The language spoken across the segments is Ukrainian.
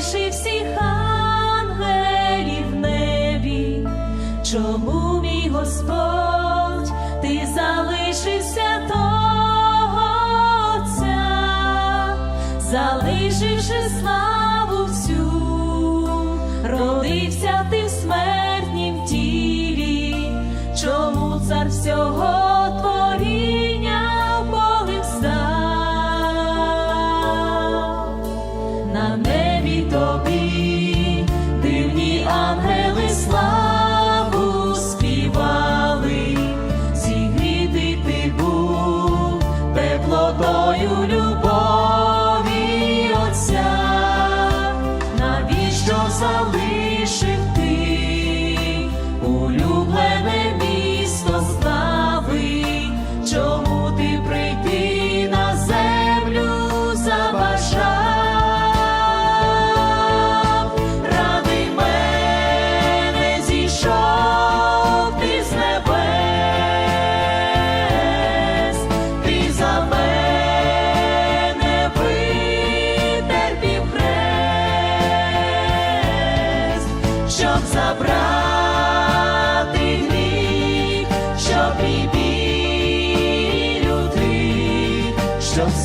залишив всіх ангелів в небі? Чому мій Господь, ти залишив святого Отця, залишивши славу всю, родився ти в смертнім тілі, чому цар всього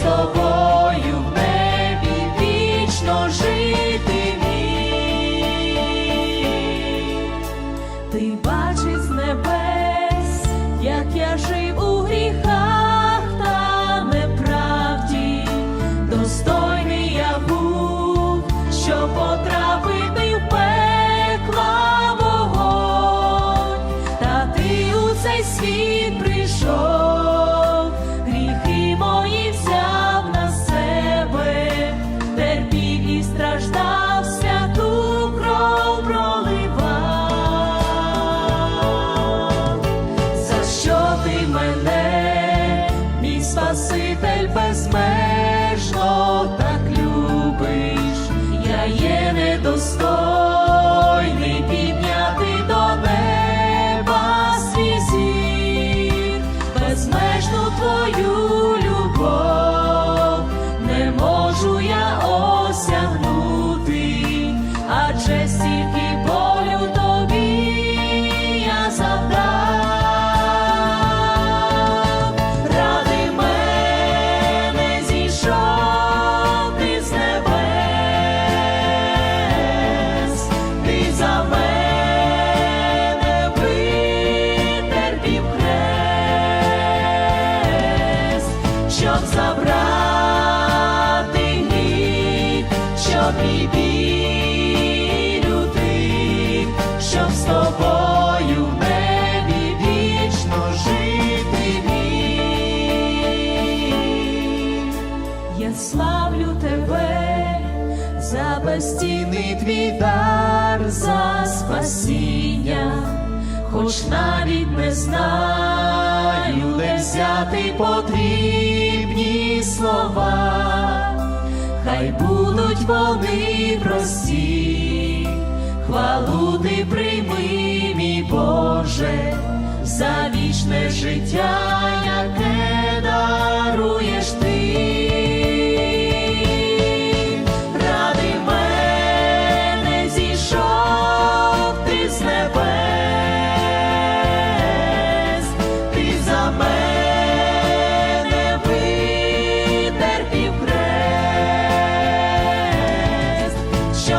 щоб Спаситель безмежно так любиш, я є недостойний підняти до неба свій зір, безмежну твою любов, не можу я осягнути, адже стільки біль щоб з тобою в вічно жити. Я славлю тебе за безцінний твій дар, за спасіння, хоч навіть не знаю, де взяти потрібні слова, хай будуть вони прості, хвалу ти прийми, мій Боже, за вічне життя, яке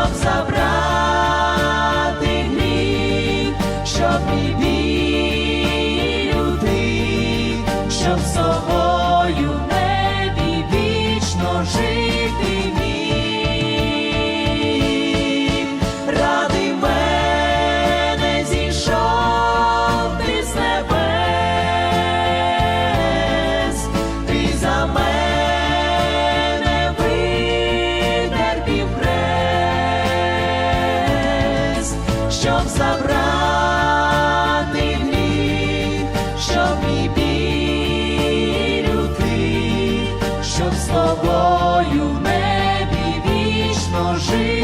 щоб забрати гріх, щоб і утих, щоб собою щоб забрати гріх, щоб і білю ти, щоб з тобою в небі вічно жити.